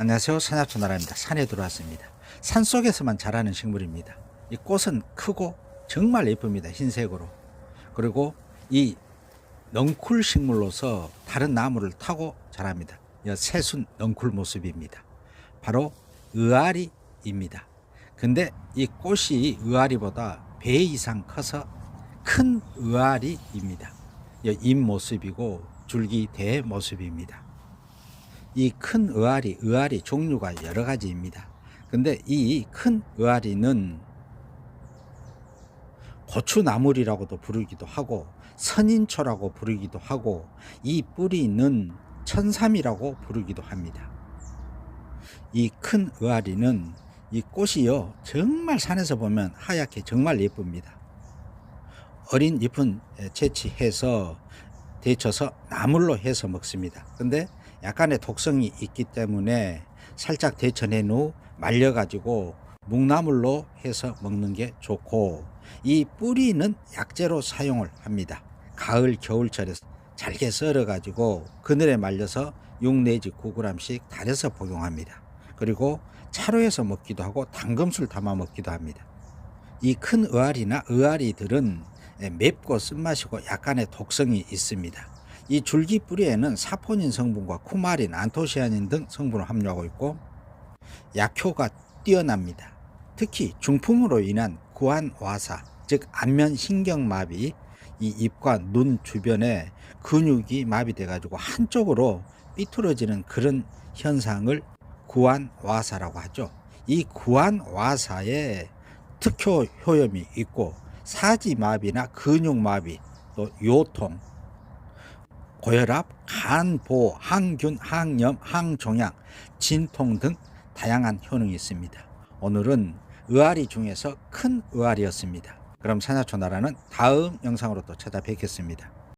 안녕하세요. 산야초나라입니다. 산에 들어왔습니다. 산 속에서만 자라는 식물입니다. 이 꽃은 크고 정말 예쁩니다. 흰색으로. 그리고 이 넝쿨 식물로서 다른 나무를 타고 자랍니다. 이 새순 넝쿨 모습입니다. 바로 의아리입니다. 근데 이 꽃이 의아리보다 배 이상 커서 큰 의아리입니다. 이 잎 모습이고 줄기 대 모습입니다. 이 큰 의아리, 의아리 종류가 여러 가지입니다. 근데 이 큰 의아리는 고추나물이라고도 부르기도 하고 선인초라고 부르기도 하고 이 뿌리는 천삼이라고 부르기도 합니다. 이 큰 의아리는 이 꽃이요 정말 산에서 보면 하얗게 정말 예쁩니다. 어린 잎은 채취해서 데쳐서 나물로 해서 먹습니다. 근데 약간의 독성이 있기 때문에 살짝 데쳐낸 후 말려가지고 묵나물로 해서 먹는 게 좋고 이 뿌리는 약재로 사용을 합니다. 가을 겨울철에 잘게 썰어 가지고 그늘에 말려서 6 내지 9g씩 달여서 복용합니다. 그리고 차로 해서 먹기도 하고 당금술 담아 먹기도 합니다. 이 큰 의아리나 의아리들은 맵고 쓴맛이고 약간의 독성이 있습니다. 이 줄기 뿌리에는 사포닌 성분과 쿠마린, 안토시아닌 등 성분을 함유하고 있고 약효가 뛰어납니다. 특히 중풍으로 인한 구안 와사, 즉 안면 신경마비, 이 입과 눈 주변에 근육이 마비돼 가지고 한쪽으로 삐뚤어지는 그런 현상을 구안 와사라고 하죠. 이 구안 와사에 특효 효염이 있고 사지마비나 근육마비, 또 요통, 고혈압, 간보, 항균, 항염, 항종양, 진통 등 다양한 효능이 있습니다. 오늘은 의아리 중에서 큰 의아리였습니다. 그럼 산야초 나라는 다음 영상으로 또 찾아뵙겠습니다.